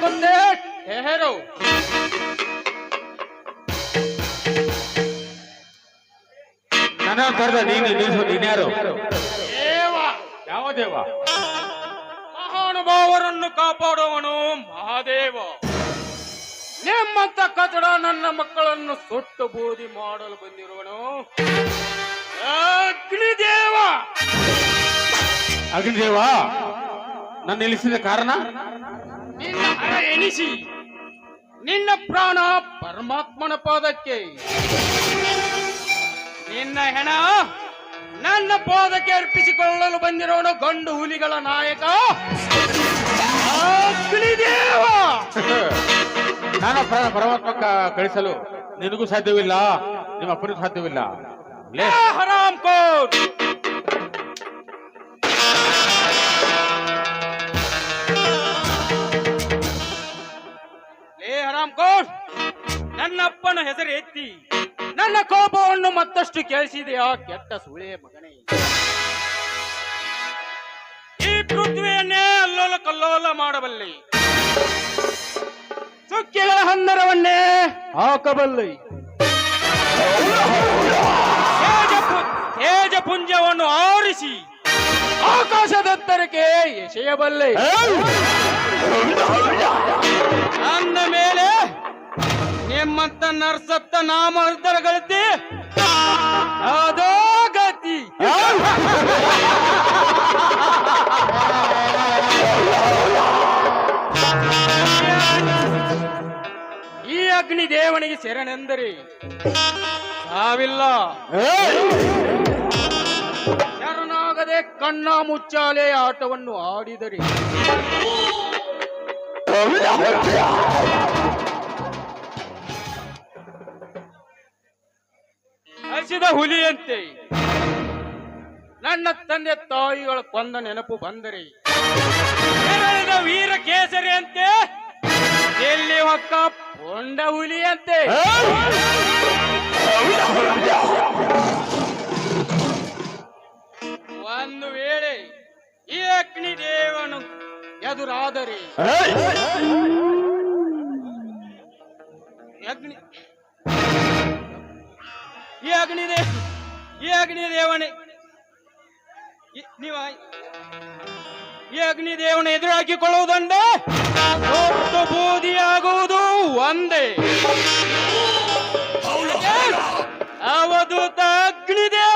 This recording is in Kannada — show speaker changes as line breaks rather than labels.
ಕುಂದೆ
ನನ್ನ ಕರೆದ ನೀನು ನಿಲ್ಲಿಸು ನೀನ್ಯಾರು
ದೇವ.
ಯಾವ ದೇವ?
ಮಹಾನುಭಾವರನ್ನು ಕಾಪಾಡುವನು ಮಹಾದೇವ. ನಿಮ್ಮಂತ ಕಟ್ಟಡ ನನ್ನ ಮಕ್ಕಳನ್ನು ಸುಟ್ಟು ಬೂದಿ ಮಾಡಲು ಬಂದಿರುವನು. ಅಗ್ನಿದೇವ.
ಅಗ್ನಿದೇವ? ನನ್ನ ನಿಲ್ಲಿಸಿದ ಕಾರಣ?
ನಿನ್ನ ಹಣ ಎಣಿಸಿ. ನಿನ್ನ ಪ್ರಾಣ ಪರಮಾತ್ಮನ ಪಾದಕ್ಕೆ. ನಿನ್ನ ಹೆಣ ನನ್ನ ಪಾದಕ್ಕೆ ಅರ್ಪಿಸಿಕೊಳ್ಳಲು ಬಂದಿರೋನು ಗಂಡು ಹುಲಿಗಳ ನಾಯಕ. ಅಗ್ನಿದೇವ!
ನಾನು ಪ್ರಾಣ ಪರಮಾತ್ಮ ಕಳಿಸಲು ನಿನಗೂ ಸಾಧ್ಯವಿಲ್ಲ ನಿಮ್ಮ ಅಪ್ಪನಿಗೂ ಸಾಧ್ಯವಿಲ್ಲ.
ಹರಾಮ್ ಕೋಟ್ ನನ್ನ ಅಪ್ಪನ ಹೆಸರು ಎತ್ತಿ ನನ್ನ ಕೋಪವನ್ನು ಮತ್ತಷ್ಟು ಕೇಳಿಸಿದೆಯಾ? ಕೆಟ್ಟ ಸುಳೆ ಮಗನೇ. ಈ ಪೃಥ್ವಿಯನ್ನೇ ಅಲ್ಲೋಲ ಕಲ್ಲೋಲ ಮಾಡಬಲ್ಲೆ. ಚುಕ್ಕಿಗಳ ಹಂದರವನ್ನೇ ಹಾಕಬಲ್ಲಿ. ತೇಜಪು- ತೇಜಪುಂಜವನ್ನು ಆರಿಸಿ ಆಕಾಶದತ್ತರಕ್ಕೆ ಎಸೆಯಬಲ್ಲೆ. ಅಂದ ಮೇಲೆ ನಿಮ್ಮಂತ ನರ್ಸತ್ತ ಗಳತಿ ಅದೋ ಗತಿ. ಈ ಅಗ್ನಿ ದೇವನಿಗೆ ಶರಣೆಂದರೆ ಸಾವಿಲ್ಲ ಶರಣಾಗದೆ ಕಣ್ಣ ಮುಚ್ಚಾಲೆ ಆಟವನ್ನು ಆಡಿದರೆ ಹಸಿದ ಹುಲಿಯಂತೆ. ನನ್ನ ತಂದೆ ತಾಯಿಗಳ ಕೊಂದ ನೆನಪು ಬಂದರೆ ವೀರ ಕೇಸರಿ ಅಂತೆ, ಎಲ್ಲಿ ಹೊಕ್ಕ ಪೊಂಡ ಹುಲಿಯಂತೆ. ಒಂದು ವೇಳೆ ಈ ಅಗ್ನಿ ದೇವನು ಎದುರಾದರೆ ಅಗ್ನಿ ಈ ಅಗ್ನಿ ದೇ ಈ ಅಗ್ನಿ ದೇವನೇ. ನೀವ ಈ ಅಗ್ನಿ ದೇವನ ಎದುರು ಹಾಕಿಕೊಳ್ಳುವುದಂಡೆ ಒಟ್ಟು ಬೂದಿಯಾಗುವುದು ಒಂದೇ ಅವಧೂತ ಅಗ್ನಿದೇವ